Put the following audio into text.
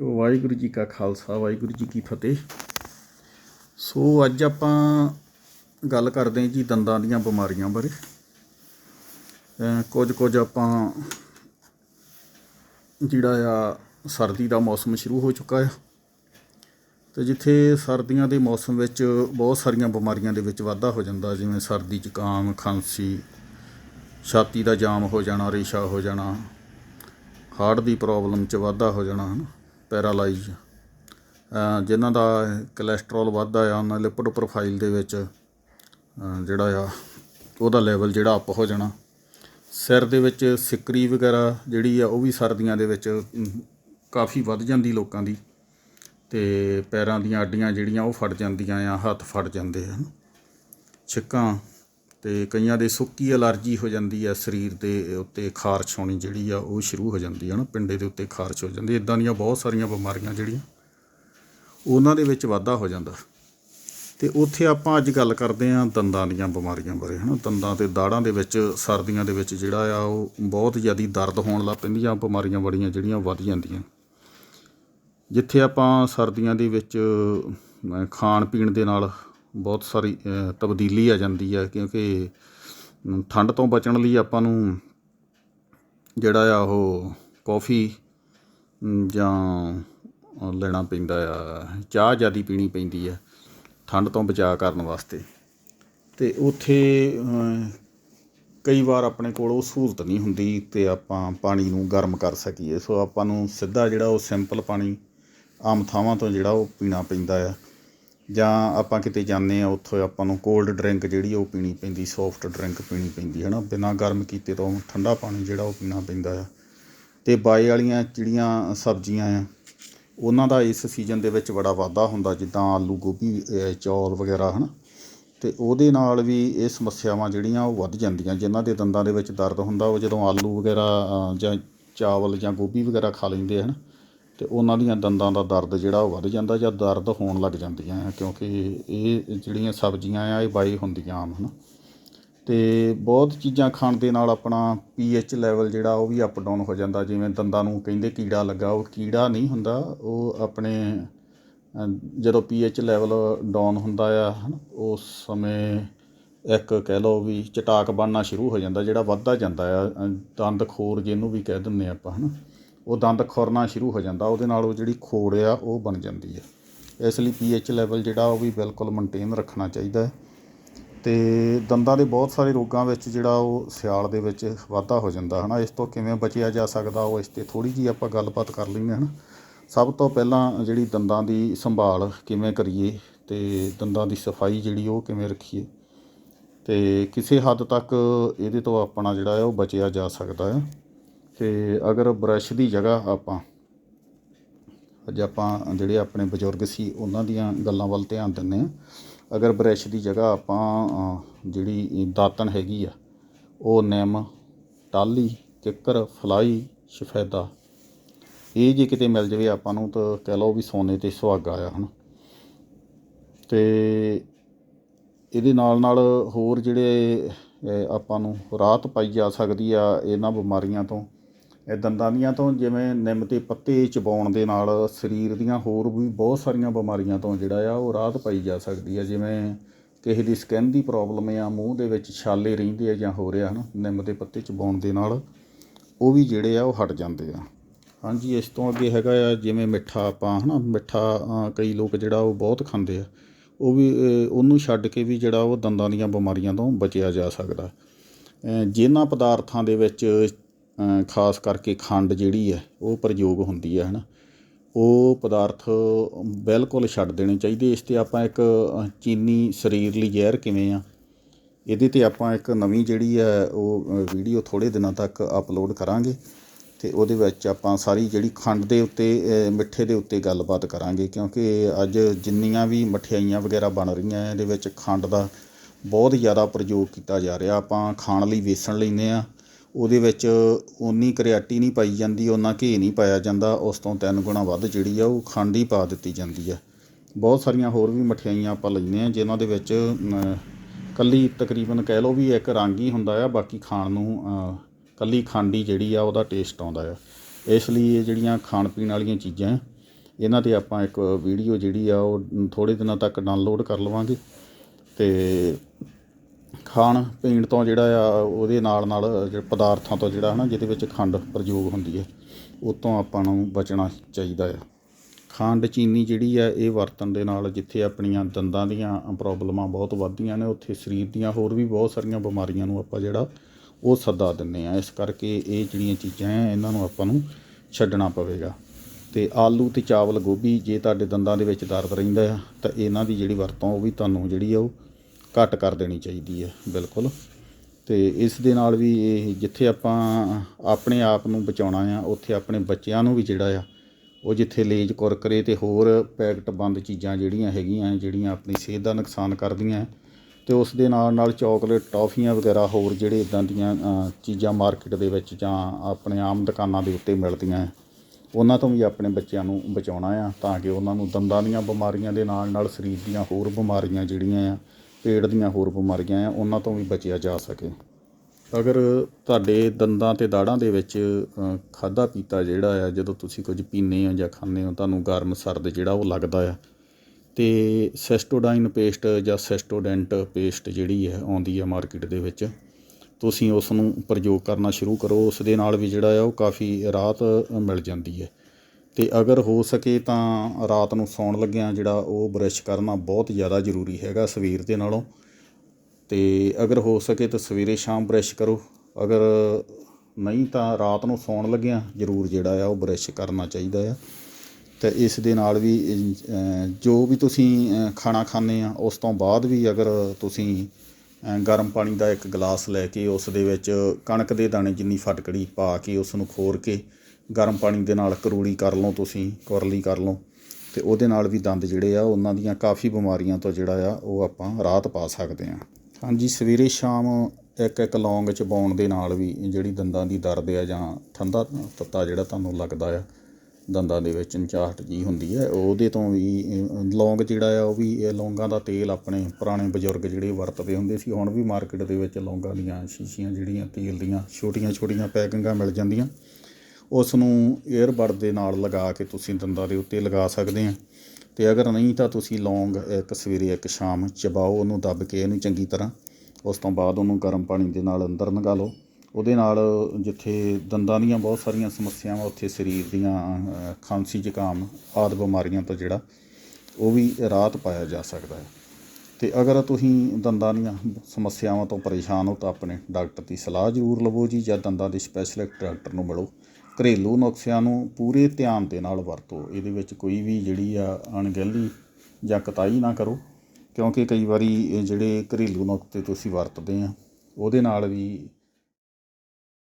ਵਾਹਿਗੁਰੂ ਜੀ ਕਾ ਖਾਲਸਾ, ਵਾਹਿਗੁਰੂ ਜੀ ਕੀ ਫਤਿਹ। ਸੋ ਅੱਜ ਆਪਾਂ ਗੱਲ ਕਰਦੇ ਹਾਂ ਜੀ ਦੰਦਾਂ ਦੀਆਂ ਬਿਮਾਰੀਆਂ ਬਾਰੇ। ਕੁਝ ਕੁਝ ਆਪਾਂ ਜਿਹੜਾ ਆ ਸਰਦੀ ਦਾ ਮੌਸਮ ਸ਼ੁਰੂ ਹੋ ਚੁੱਕਾ ਆ। ਤੇ ਜਿੱਥੇ ਸਰਦੀਆਂ ਦੇ ਮੌਸਮ ਵਿੱਚ ਬਹੁਤ ਸਾਰੀਆਂ ਬਿਮਾਰੀਆਂ ਦੇ ਵਿੱਚ ਵਾਧਾ ਹੋ ਜਾਂਦਾ, ਜਿਵੇਂ ਸਰਦੀ ਜ਼ੁਕਾਮ, ਖਾਂਸੀ, ਛਾਤੀ ਦਾ ਜਾਮ ਹੋ ਜਾਣਾ, ਰੇਸ਼ਾ ਹੋ ਜਾਣਾ, ਹਾਰਟ ਦੀ ਪ੍ਰੋਬਲਮ 'ਚ ਵਾਧਾ ਹੋ ਜਾਣਾ, ਹਨ। ਪੈਰਾਲਾਈਜ਼। ਅ, ਜਿਨ੍ਹਾਂ ਦਾ ਕੋਲੈਸਟਰੋਲ ਵੱਧਦਾ ਆ ਉਹਨਾਂ ਲਿਪਿਡ ਪ੍ਰੋਫਾਈਲ ਦੇ ਵਿੱਚ ਜਿਹੜਾ ਆ ਉਹਦਾ ਲੈਵਲ ਜਿਹੜਾ ਅਪ ਹੋ ਜਾਣਾ। ਸਿਰ ਦੇ ਵਿੱਚ ਸਿਕਰੀ ਵਗੈਰਾ ਜਿਹੜੀ ਆ ਉਹ ਵੀ ਸਰਦੀਆਂ ਦੇ ਵਿੱਚ ਕਾਫੀ ਵੱਧ ਜਾਂਦੀ ਲੋਕਾਂ ਦੀ। ਤੇ ਪੈਰਾਂ ਦੀਆਂ ਅੱਡੀਆਂ ਜਿਹੜੀਆਂ ਉਹ ਫਟ ਜਾਂਦੀਆਂ ਆ ਹੱਥ ਫਟ ਜਾਂਦੇ ਹਨ ਛਿੱਕਾਂ ਤੇ ਕਈਆਂ ਦੇ ਸੁੱਕੀ ਅਲਰਜੀ ਹੋ ਜਾਂਦੀ ਆ, ਸਰੀਰ ਦੇ ਉੱਤੇ ਖਾਰਸ਼ ਹੋਣੀ ਜਿਹੜੀ ਆ, ਉਹ ਸ਼ੁਰੂ ਹੋ ਜਾਂਦੀ ਆ ਨਾ, ਪਿੰਡੇ ਦੇ ਉੱਤੇ ਖਾਰਸ਼ ਹੋ ਜਾਂਦੀ ਇਦਾਂ ਦੀਆਂ ਬਹੁਤ ਸਾਰੀਆਂ ਬਿਮਾਰੀਆਂ ਜਿਹੜੀਆਂ, ਉਹਨਾਂ ਦੇ ਵਿੱਚ ਵਾਧਾ ਹੋ ਜਾਂਦਾ। ਤੇ ਉੱਥੇ ਆਪਾਂ ਅੱਜ ਗੱਲ ਕਰਦੇ ਆਂ ਦੰਦਾਂ ਦੀਆਂ ਬਿਮਾਰੀਆਂ ਬਾਰੇ, ਹਨਾ। ਦੰਦਾਂ ਤੇ ਦਾੜਾਂ ਦੇ ਵਿੱਚ, ਸਰਦੀਆਂ ਦੇ ਵਿੱਚ ਜਿਹੜਾ ਆ, ਉਹ ਬਹੁਤ ਜ਼ਿਆਦੀ ਦਰਦ ਹੋਣ ਲੱਗ ਪੈਂਦੀਆਂ ਬਿਮਾਰੀਆਂ ਬੜੀਆਂ ਜਿਹੜੀਆਂ ਵੱਧ ਜਾਂਦੀਆਂ। ਜਿੱਥੇ ਆਪਾਂ ਸਰਦੀਆਂ ਦੇ ਵਿੱਚ ਖਾਣ ਪੀਣ ਦੇ ਨਾਲ ਬਹੁਤ ਸਾਰੀ ਤਬਦੀਲੀ ਆ ਜਾਂਦੀ ਹੈ ਕਿਉਂਕਿ ਠੰਡ ਤੋਂ ਬਚਣ ਲਈ ਆਪਾਂ ਨੂੰ ਜਿਹੜਾ ਆ ਉਹ ਕੌਫੀ ਜਾਂ ਲੈਣਾ ਪੈਂਦਾ ਆ, ਚਾਹ ਜ਼ਿਆਦੀ ਪੀਣੀ ਪੈਂਦੀ ਆ, ਠੰਡ ਤੋਂ ਬਚਾਅ ਕਰਨ ਵਾਸਤੇ। ਤੇ ਉੱਥੇ ਕਈ ਵਾਰ ਆਪਣੇ ਕੋਲ ਉਹ ਸਹੂਲਤ ਨਹੀਂ ਹੁੰਦੀ ਤੇ ਆਪਾਂ ਪਾਣੀ ਨੂੰ ਗਰਮ ਕਰ ਸਕੀਏ। ਸੋ ਆਪਾਂ ਨੂੰ ਸਿੱਧਾ ਜਿਹੜਾ ਉਹ ਸਿੰਪਲ ਪਾਣੀ ਆਮ ਥਾਵਾਂ ਤੋਂ ਜਿਹੜਾ ਉਹ ਪੀਣਾ ਪੈਂਦਾ ਆ। ਜਾਂ ਆਪਾਂ ਕਿਤੇ ਜਾਂਦੇ ਹਾਂ, ਉੱਥੋਂ ਆਪਾਂ ਨੂੰ ਕੋਲਡ ਡਰਿੰਕ ਜਿਹੜੀ ਉਹ ਪੀਣੀ ਪੈਂਦੀ ਸੋਫਟ ਡਰਿੰਕ ਪੀਣੀ ਪੈਂਦੀ ਹੈ ਨਾ ਬਿਨਾਂ ਗਰਮ ਕੀਤੇ ਤੋਂ ਠੰਡਾ ਪਾਣੀ ਜਿਹੜਾ ਉਹ ਪੀਣਾ ਪੈਂਦਾ ਆ। ਅਤੇ ਬਾਏ ਵਾਲੀਆਂ ਜਿਹੜੀਆਂ ਸਬਜ਼ੀਆਂ ਆ, ਉਹਨਾਂ ਦਾ ਇਸ ਸੀਜ਼ਨ ਦੇ ਵਿੱਚ ਬੜਾ ਵਾਧਾ ਹੁੰਦਾ, ਜਿੱਦਾਂ ਆਲੂ ਗੋਭੀ ਚੌਲ ਵਗੈਰਾ, ਹਨ? ਅਤੇ ਉਹਦੇ ਨਾਲ ਵੀ ਇਹ ਸਮੱਸਿਆਵਾਂ ਜਿਹੜੀਆਂ ਉਹ ਵੱਧ ਜਾਂਦੀਆਂ, ਜਿਨ੍ਹਾਂ ਦੇ ਦੰਦਾਂ ਦੇ ਵਿੱਚ ਦਰਦ ਹੁੰਦਾ, ਉਹ ਜਦੋਂ ਆਲੂ ਵਗੈਰਾ ਜਾਂ ਚਾਵਲ ਜਾਂ ਗੋਭੀ ਵਗੈਰਾ ਖਾ ਲੈਂਦੇ ਹਨ? ਅਤੇ ਉਹਨਾਂ ਦੀਆਂ ਦੰਦਾਂ ਦਾ ਦਰਦ ਜਿਹੜਾ ਉਹ ਵੱਧ ਜਾਂਦਾ ਜਾਂ ਦਰਦ ਹੋਣ ਲੱਗ ਜਾਂਦੀਆਂ ਆ, ਕਿਉਂਕਿ ਇਹ ਜਿਹੜੀਆਂ ਸਬਜ਼ੀਆਂ ਆ, ਇਹ ਬਾਈ ਹੁੰਦੀਆਂ ਆਮ ਹੈ ਨਾ ਅਤੇ ਬਹੁਤ ਚੀਜ਼ਾਂ ਖਾਣ ਦੇ ਨਾਲ ਆਪਣਾ ਪੀ ਪੀਐਚ ਲੈਵਲ ਜਿਹੜਾ ਉਹ ਵੀ ਅਪ ਡਾਊਨ ਹੋ ਜਾਂਦਾ, ਜਿਵੇਂ ਦੰਦਾਂ ਨੂੰ ਕਹਿੰਦੇ ਕੀੜਾ ਲੱਗਾ, ਉਹ ਕੀੜਾ ਨਹੀਂ ਹੁੰਦਾ, ਉਹ ਆਪਣੇ ਜਦੋਂ ਪੀ ਪੀਐਚ ਲੈਵਲ ਡਾਊਨ ਹੁੰਦਾ ਆ ਹੈ ਨਾ ਉਸ ਸਮੇਂ ਇੱਕ ਕਹਿ ਲਓ ਵੀ ਚਟਾਕ ਬਣਨਾ ਸ਼ੁਰੂ ਹੋ ਜਾਂਦਾ, ਜਿਹੜਾ ਵੱਧਦਾ ਜਾਂਦਾ ਆ, ਦੰਦ ਖੋਰ ਜਿਹਨੂੰ ਵੀ ਕਹਿ ਦਿੰਦੇ ਆਪਾਂ ਹੈ ਨਾ ਉਹ ਦੰਦ ਖੁਰਨਾ ਸ਼ੁਰੂ ਹੋ ਜਾਂਦਾ, ਉਹਦੇ ਨਾਲ ਉਹ ਜਿਹੜੀ ਖੋੜ ਆ, ਉਹ ਬਣ ਜਾਂਦੀ ਹੈ ਇਸ ਲਈ ਪੀਐਚ ਲੈਵਲ ਜਿਹੜਾ, ਉਹ ਵੀ ਬਿਲਕੁਲ ਮੇਨਟੇਨ ਰੱਖਣਾ ਚਾਹੀਦਾ ਹੈ। ਤੇ ਦੰਦਾਂ ਦੇ ਬਹੁਤ ਸਾਰੇ ਰੋਗਾਂ ਵਿੱਚ ਜਿਹੜਾ, ਉਹ ਸਿਆਲ ਦੇ ਵਿੱਚ ਵਾਧਾ ਹੋ ਜਾਂਦਾ, ਹਨਾ? ਇਸ ਤੋਂ ਕਿਵੇਂ ਬਚਿਆ ਜਾ ਸਕਦਾ, ਉਹ ਇਸ ਤੇ ਥੋੜੀ ਜੀ ਆਪਾਂ ਗੱਲਬਾਤ ਕਰ ਲੈਂਦੇ ਹਾਂ ਸਭ ਤੋਂ ਪਹਿਲਾਂ ਜਿਹੜੀ ਦੰਦਾਂ ਦੀ ਸੰਭਾਲ ਕਿਵੇਂ ਕਰੀਏ, ਤੇ ਦੰਦਾਂ ਦੀ ਸਫ਼ਾਈ ਜਿਹੜੀ, ਉਹ ਕਿਵੇਂ ਰੱਖੀਏ? ਤੇ ਕਿਸੇ ਹੱਦ ਤੱਕ ਇਹਦੇ ਤੋਂ ਆਪਣਾ ਜਿਹੜਾ ਹੈ, ਉਹ ਬਚਿਆ ਜਾ ਸਕਦਾ ਹੈ। ਤੇ ਅਗਰ ਬਰੱਸ਼ ਦੀ ਜਗ੍ਹਾ ਆਪਾਂ, ਅੱਜ ਆਪਾਂ ਜਿਹੜੇ ਆਪਣੇ ਬਜ਼ੁਰਗ ਸੀ, ਉਹਨਾਂ ਦੀਆਂ ਗੱਲਾਂ ਵੱਲ ਧਿਆਨ ਦਿੰਦੇ ਹਾਂ। ਅਗਰ ਬਰੱਸ਼ ਦੀ ਜਗ੍ਹਾ ਆਪਾਂ ਜਿਹੜੀ ਦਾਤਣ ਹੈਗੀ ਆ, ਉਹ ਨਿੰਮ, ਟਾਹਲੀ ਕਿੱਕਰ ਫਲਾਈ, ਸ਼ਫੈਦਾ, ਇਹ ਜੇ ਕਿਤੇ ਮਿਲ ਜਾਵੇ ਆਪਾਂ ਨੂੰ ਤਾਂ ਕਹਿ ਲਓ ਵੀ ਸੋਨੇ ਤੇ ਸੁਹਾਗਾ ਆ, ਹਨ। ਤੇ ਇਹਦੇ ਨਾਲ ਨਾਲ ਹੋਰ ਜਿਹੜੇ ਆਪਾਂ ਨੂੰ ਰਾਹਤ ਪਾਈ ਜਾ ਸਕਦੀ ਆ, ਇਹਨਾਂ ਬਿਮਾਰੀਆਂ ਤੋਂ ਇਹ ਦੰਦਾਂ ਦੀਆਂ ਤੋਂ ਜਿਵੇਂ ਨਿੰਮ ਦੇ ਪੱਤੇ ਚਬਾਉਣ ਦੇ ਨਾਲ ਸਰੀਰ ਦੀਆਂ ਹੋਰ ਵੀ ਬਹੁਤ ਸਾਰੀਆਂ ਬਿਮਾਰੀਆਂ ਤੋਂ ਜਿਹੜਾ ਆ ਉਹ ਰਾਹਤ ਪਾਈ ਜਾ ਸਕਦੀ ਹੈ ਜਿਵੇਂ ਕਿਸੇ ਦੀ ਸਕਿਨ ਦੀ ਪ੍ਰੋਬਲਮ ਆ ਮੂੰਹ ਦੇ ਵਿੱਚ ਛਾਲੇ ਰਹਿੰਦੇ ਆ ਜਾਂ ਹੋ ਰਿਹਾ ਹਨ ਨਿੰਮ ਦੇ ਪੱਤੇ ਚਬਾਉਣ ਦੇ ਨਾਲ ਉਹ ਵੀ ਜਿਹੜੇ ਆ ਉਹ ਹਟ ਜਾਂਦੇ ਆ। ਹਾਂਜੀ ਇਸ ਤੋਂ ਅੱਗੇ ਹੈਗਾ ਆ ਜਿਵੇਂ ਮਿੱਠਾ ਆਪਾਂ ਹਨਾ ਮਿੱਠਾ ਕਈ ਲੋਕ ਜਿਹੜਾ ਉਹ ਬਹੁਤ ਖਾਂਦੇ ਆ। ਉਹ ਵੀ ਉਹਨੂੰ ਛੱਡ ਕੇ ਵੀ ਜਿਹੜਾ ਉਹ ਦੰਦਾਂ ਦੀਆਂ ਬਿਮਾਰੀਆਂ ਤੋਂ ਬਚਿਆ ਜਾ ਸਕਦਾ। ਅ, ਜਿਨ੍ਹਾਂ ਪਦਾਰਥਾਂ ਦੇ ਵਿੱਚ ਖਾਸ ਕਰਕੇ ਖੰਡ ਜਿਹੜੀ ਹੈ, ਉਹ ਪ੍ਰਯੋਗ ਹੁੰਦੀ ਹੈ ਹੈ ਨਾ ਉਹ ਪਦਾਰਥ ਬਿਲਕੁਲ ਛੱਡ ਦੇਣੇ ਚਾਹੀਦੇ। ਇਸ ਤੇ ਆਪਾਂ ਇੱਕ ਚੀਨੀ ਸਰੀਰ ਲਈ ਜ਼ਹਿਰ ਕਿਵੇਂ ਆ, ਇਹਦੇ ਤੇ ਆਪਾਂ ਇੱਕ ਨਵੀਂ ਜਿਹੜੀ ਹੈ, ਉਹ ਵੀਡੀਓ ਥੋੜ੍ਹੇ ਦਿਨਾਂ ਤੱਕ ਅਪਲੋਡ ਕਰਾਂਗੇ ਅਤੇ ਉਹਦੇ ਵਿੱਚ ਆਪਾਂ ਸਾਰੀ ਜਿਹੜੀ ਖੰਡ ਦੇ ਉੱਤੇ ਮਿੱਠੇ ਦੇ ਉੱਤੇ ਗੱਲਬਾਤ ਕਰਾਂਗੇ। ਕਿਉਂਕਿ ਅੱਜ ਜਿੰਨੀਆਂ ਵੀ ਮਠਿਆਈਆਂ ਵਗੈਰਾ ਬਣ ਰਹੀਆਂ, ਇਹਦੇ ਵਿੱਚ ਖੰਡ ਦਾ ਬਹੁਤ ਜ਼ਿਆਦਾ ਪ੍ਰਯੋਗ ਕੀਤਾ ਜਾ ਰਿਹਾ। ਆਪਾਂ ਖਾਣ ਲਈ ਵੇਸਣ ਲੈਂਦੇ ਆ ਉਹਦੇ ਵਿੱਚ ਉਨੀ ਕਰਿਆਟੀ ਨਹੀਂ ਪਾਈ ਜਾਂਦੀ ਓਨਾ ਘੀ ਨਹੀਂ ਪਾਇਆ ਜਾਂਦਾ ਉਸ ਤੋਂ ਤਿੰਨ ਗੁਣਾ ਵੱਧ ਜਿਹੜੀ ਆ ਉਹ ਖੰਡ ਹੀ ਪਾ ਦਿੱਤੀ ਜਾਂਦੀ ਆ। ਬਹੁਤ ਸਾਰੀਆਂ ਹੋਰ ਵੀ ਮਠਿਆਈਆਂ ਆਪਾਂ ਲੈਂਦੇ ਆ ਜਿਨ੍ਹਾਂ ਦੇ ਵਿੱਚ ਅਮ, ਕੱਲੀ ਤਕਰੀਬਨ ਕਹਿ ਲਓ ਵੀ ਇੱਕ ਰੰਗ ਹੀ ਹੁੰਦਾ ਆ ਬਾਕੀ ਖਾਣ ਨੂੰ ਅ, ਕੱਲੀ ਖੰਡ ਹੀ ਜਿਹੜੀ ਆ ਉਹਦਾ ਟੇਸਟ ਆਉਂਦਾ ਆ। ਇਸ ਲਈ ਇਹ ਜਿਹੜੀਆਂ ਖਾਣ ਪੀਣ ਵਾਲੀਆਂ ਚੀਜ਼ਾਂ ਇਹਨਾਂ ਤੇ ਆਪਾਂ ਇੱਕ ਵੀਡੀਓ ਜਿਹੜੀ ਆ ਉਹ ਥੋੜੇ ਦਿਨਾਂ ਤੱਕ ਡਾਊਨਲੋਡ ਕਰ ਲਵਾਂਗੇ। ਤੇ ਖਾਣ ਪੀਣ ਤੋਂ ਜਿਹੜਾ ਆ, ਉਹਦੇ ਨਾਲ ਨਾਲ ਪਦਾਰਥਾਂ ਤੋਂ ਜਿਹੜਾ ਹਨਾ, ਜਿਹਦੇ ਵਿੱਚ ਖੰਡ ਪ੍ਰਯੋਗ ਹੁੰਦੀ ਹੈ, ਉਹ ਤੋਂ ਆਪਾਂ ਨੂੰ ਬਚਣਾ ਚਾਹੀਦਾ ਆ। ਖੰਡ ਚੀਨੀ ਜਿਹੜੀ ਆ, ਇਹ ਵਰਤਣ ਦੇ ਨਾਲ ਜਿੱਥੇ ਆਪਣੀਆਂ ਦੰਦਾਂ ਦੀਆਂ ਪ੍ਰੋਬਲਮਾਂ ਬਹੁਤ ਵੱਧਦੀਆਂ ਨੇ, ਉੱਥੇ ਸਰੀਰ ਦੀਆਂ ਹੋਰ ਵੀ ਬਹੁਤ ਸਾਰੀਆਂ ਬਿਮਾਰੀਆਂ ਨੂੰ ਆਪਾਂ ਜਿਹੜਾ, ਉਹ ਸੱਦਾ ਦਿੰਨੇ ਆ। ਇਸ ਕਰਕੇ ਇਹ ਜਿਹੜੀਆਂ ਚੀਜ਼ਾਂ ਆ, ਇਹਨਾਂ ਨੂੰ ਆਪਾਂ ਨੂੰ ਛੱਡਣਾ ਪਵੇਗਾ। ਤੇ ਆਲੂ ਤੇ ਚਾਵਲ ਗੋਭੀ, ਜੇ ਤੁਹਾਡੇ ਦੰਦਾਂ ਦੇ ਵਿੱਚ ਦਰਦ ਰਹਿੰਦਾ ਆ, ਤਾਂ ਇਹਨਾਂ ਦੀ ਜਿਹੜੀ ਵਰਤੋਂ, ਉਹ ਵੀ ਤੁਹਾਨੂੰ ਜਿਹੜੀ ਆ, ਉਹ ਘੱਟ ਕਰ ਦੇਣੀ ਚਾਹੀਦੀ ਹੈ ਬਿਲਕੁਲ। ਤੇ ਇਸ ਦੇ ਨਾਲ ਵੀ ਇਹ ਜਿੱਥੇ ਆਪਾਂ ਆਪਣੇ ਆਪ ਨੂੰ ਬਚਾਉਣਾ ਆ ਉੱਥੇ ਆਪਣੇ ਬੱਚਿਆਂ ਨੂੰ ਵੀ ਜਿਹੜਾ ਆ ਉਹ ਜਿੱਥੇ ਲੇਜ ਕੁਰਕਰੇ ਤੇ ਹੋਰ ਪੈਕਟ ਬੰਦ ਚੀਜ਼ਾਂ ਜਿਹੜੀਆਂ ਹੈਗੀਆਂ ਜਿਹੜੀਆਂ ਆਪਣੀ ਸਿਹਤ ਦਾ ਨੁਕਸਾਨ ਕਰਦੀਆਂ ਤੇ ਉਸ ਦੇ ਨਾਲ ਨਾਲ ਚਾਕਲੇਟ ਟੌਫੀਆਂ ਵਗੈਰਾ ਹੋਰ ਜਿਹੜੇ ਇਦਾਂ ਦੀਆਂ ਚੀਜ਼ਾਂ ਮਾਰਕੀਟ ਦੇ ਵਿੱਚ ਜਾਂ ਆਪਣੇ ਆਮ ਦੁਕਾਨਾਂ ਦੇ ਉੱਤੇ ਮਿਲਦੀਆਂ ਹੈ, ਉਹਨਾਂ ਤੋਂ ਵੀ ਆਪਣੇ ਬੱਚਿਆਂ ਨੂੰ ਬਚਾਉਣਾ ਆ ਤਾਂ ਕਿ ਉਹਨਾਂ ਨੂੰ ਦੰਦਾਂ ਦੀਆਂ ਬਿਮਾਰੀਆਂ ਦੇ ਨਾਲ ਨਾਲ ਸਰੀਰ ਦੀਆਂ ਹੋਰ ਬਿਮਾਰੀਆਂ ਜਿਹੜੀਆਂ ਆ ਪੇਟ ਦੀਆਂ ਹੋਰ ਬਿਮਾਰੀਆਂ ਆ ਉਹਨਾਂ ਤੋਂ ਵੀ ਬਚਿਆ ਜਾ ਸਕੇ। ਅਗਰ ਤੁਹਾਡੇ ਦੰਦਾਂ ਤੇ ਦਾੜਾਂ ਦੇ ਵਿੱਚ ਅ, ਖਾਧਾ ਪੀਤਾ ਜਿਹੜਾ ਆ ਜਦੋਂ ਤੁਸੀਂ ਕੁਝ ਪੀਂਦੇ ਹੋ ਜਾਂ ਖਾਂਦੇ ਹੋ ਤੁਹਾਨੂੰ ਗਰਮ ਸਰਦ ਜਿਹੜਾ ਉਹ ਲੱਗਦਾ ਆ। ਤੇ ਸੈਸਟੋਡਾਈਨ ਪੇਸਟ ਜਾਂ ਸੈਸਟੋਡੈਂਟ ਪੇਸਟ ਜਿਹੜੀ ਹੈ ਆਉਂਦੀ ਹੈ ਮਾਰਕੀਟ ਦੇ ਵਿੱਚ ਤੁਸੀਂ ਉਸ ਨੂੰ ਪ੍ਰਯੋਗ ਕਰਨਾ ਸ਼ੁਰੂ ਕਰੋ। ਉਸ ਦੇ ਨਾਲ ਵੀ ਜਿਹੜਾ ਆ ਉਹ ਕਾਫੀ ਰਾਹਤ ਮਿਲ ਜਾਂਦੀ ਹੈ ਤੇ ਅਗਰ ਹੋ ਸਕੇ ਤਾਂ ਰਾਤ ਨੂੰ ਸੌਣ ਲੱਗਿਆਂ ਜਿਹੜਾ ਉਹ ਬ੍ਰਸ਼ ਕਰਨਾ ਬਹੁਤ ਜ਼ਿਆਦਾ ਜ਼ਰੂਰੀ ਹੈਗਾ ਸਵੇਰ ਦੇ ਨਾਲੋਂ। ਅਤੇ ਅਗਰ ਹੋ ਸਕੇ ਤਾਂ ਸਵੇਰੇ ਸ਼ਾਮ ਬ੍ਰਸ਼ ਕਰੋ। ਅਗਰ ਨਹੀਂ ਤਾਂ ਰਾਤ ਨੂੰ ਸੌਣ ਲੱਗਿਆਂ ਜ਼ਰੂਰ ਜਿਹੜਾ ਆ ਉਹ ਬ੍ਰਸ਼ ਕਰਨਾ ਚਾਹੀਦਾ ਆ। ਅਤੇ ਇਸ ਦੇ ਨਾਲ ਵੀ ਜੋ ਵੀ ਤੁਸੀਂ ਖਾਣਾ ਖਾਂਦੇ ਆ, ਉਸ ਤੋਂ ਬਾਅਦ ਵੀ ਅਗਰ ਤੁਸੀਂ ਗਰਮ ਪਾਣੀ ਦਾ ਇੱਕ ਗਲਾਸ ਲੈ ਕੇ ਉਸ ਦੇ ਵਿੱਚ ਕਣਕ ਦੇ ਦਾਣੇ ਜਿੰਨੀ ਫਟਕੜੀ ਪਾ ਕੇ ਉਸ ਨੂੰ ਖੋਰ ਕੇ ਗਰਮ ਪਾਣੀ ਦੇ ਨਾਲ ਕਰੂੜੀ ਕਰ ਲਓ ਤੁਸੀਂ, ਕੁਰਲੀ ਕਰ ਲਓ। ਅਤੇ ਉਹਦੇ ਨਾਲ ਵੀ ਦੰਦ ਜਿਹੜੇ ਆ, ਉਹਨਾਂ ਦੀਆਂ ਕਾਫੀ ਬਿਮਾਰੀਆਂ ਤੋਂ ਜਿਹੜਾ ਆ, ਉਹ ਆਪਾਂ ਰਾਹਤ ਪਾ ਸਕਦੇ ਹਾਂ। ਹਾਂਜੀ, ਸਵੇਰੇ ਸ਼ਾਮ ਇੱਕ ਇੱਕ ਲੌਂਗ ਚਬਾਉਣ ਦੇ ਨਾਲ ਵੀ ਜਿਹੜੀ ਦੰਦਾਂ ਦੀ ਦਰਦ ਆ ਜਾਂ ਠੰਡਾ ਤੱਤਾ ਜਿਹੜਾ ਤੁਹਾਨੂੰ ਲੱਗਦਾ ਆ, ਦੰਦਾਂ ਦੇ ਵਿੱਚ ਚਾਹਟ ਜੀ ਹੁੰਦੀ ਹੈ ਉਹਦੇ ਤੋਂ ਵੀ ਲੌਂਗ ਜਿਹੜਾ ਆ, ਉਹ ਵੀ ਲੌਂਗਾਂ ਦਾ ਤੇਲ ਆਪਣੇ ਪੁਰਾਣੇ ਬਜ਼ੁਰਗ ਜਿਹੜੇ ਵਰਤਦੇ ਹੁੰਦੇ ਸੀ, ਹੁਣ ਵੀ ਮਾਰਕੀਟ ਦੇ ਵਿੱਚ ਲੌਂਗਾਂ ਦੀਆਂ ਸ਼ੀਸ਼ੀਆਂ ਜਿਹੜੀਆਂ ਤੇਲ ਦੀਆਂ ਛੋਟੀਆਂ ਛੋਟੀਆਂ ਪੈਕਿੰਗਾਂ ਮਿਲ ਜਾਂਦੀਆਂ। ਉਸ ਨੂੰ 에ਅਰਬਡ ਦੇ ਨਾਲ ਲਗਾ ਕੇ ਤੁਸੀਂ ਦੰਦਾਂ ਦੇ ਉੱਤੇ ਲਗਾ ਸਕਦੇ ਆ। ਤੇ ਅਗਰ ਨਹੀਂ ਤਾਂ ਤੁਸੀਂ ਲੌਂਗ ਇੱਕ ਸਵੇਰੇ ਇੱਕ ਸ਼ਾਮ ਚਬਾਓ, ਉਹਨੂੰ ਦੱਬ ਕੇ ਇਹਨੂੰ ਚੰਗੀ ਤਰ੍ਹਾਂ। ਉਸ ਤੋਂ ਬਾਅਦ ਉਹਨੂੰ ਗਰਮ ਪਾਣੀ ਦੇ ਨਾਲ ਅੰਦਰ ਲੰਘਾ ਲਓ। ਉਹਦੇ ਨਾਲ ਜਿੱਥੇ ਦੰਦਾਂ ਦੀਆਂ ਬਹੁਤ ਸਾਰੀਆਂ ਸਮੱਸਿਆਵਾਂ, ਉੱਥੇ ਸਰੀਰ ਦੀਆਂ ਖਾਂਸੀ, ਜ਼ੁਕਾਮ ਆਦਿ ਬਿਮਾਰੀਆਂ ਤੋਂ ਜਿਹੜਾ ਉਹ ਵੀ ਰਾਹਤ ਪਾਇਆ ਜਾ ਸਕਦਾ ਹੈ। ਤੇ ਅਗਰ ਤੁਸੀਂ ਦੰਦਾਂ ਦੀਆਂ ਸਮੱਸਿਆਵਾਂ ਤੋਂ ਪਰੇਸ਼ਾਨ ਹੋ ਤਾਂ ਆਪਣੇ ਡਾਕਟਰ ਦੀ ਸਲਾਹ ਜ਼ਰੂਰ ਲਵੋ ਜੀ ਜਾਂ ਦੰਦਾਂ ਦੇ ਸਪੈਸ਼ਲਿਸਟ ਡਾਕਟਰ ਨੂੰ ਮਿਲੋ। ਘਰੇਲੂ ਨੁਸਖਿਆਂ ਨੂੰ ਪੂਰੇ ਧਿਆਨ ਦੇ ਨਾਲ ਵਰਤੋ। ਇਹਦੇ ਵਿੱਚ ਕੋਈ ਵੀ ਜਿਹੜੀ ਆ ਅਣਗਹਿਲੀ ਜਾਂ ਕਤਾਈ ਨਾ ਕਰੋ, ਕਿਉਂਕਿ ਕਈ ਵਾਰੀ ਇਹ ਜਿਹੜੇ ਘਰੇਲੂ ਨੁਕਤੇ ਤੁਸੀਂ ਵਰਤਦੇ ਆ, ਉਹਦੇ ਨਾਲ ਵੀ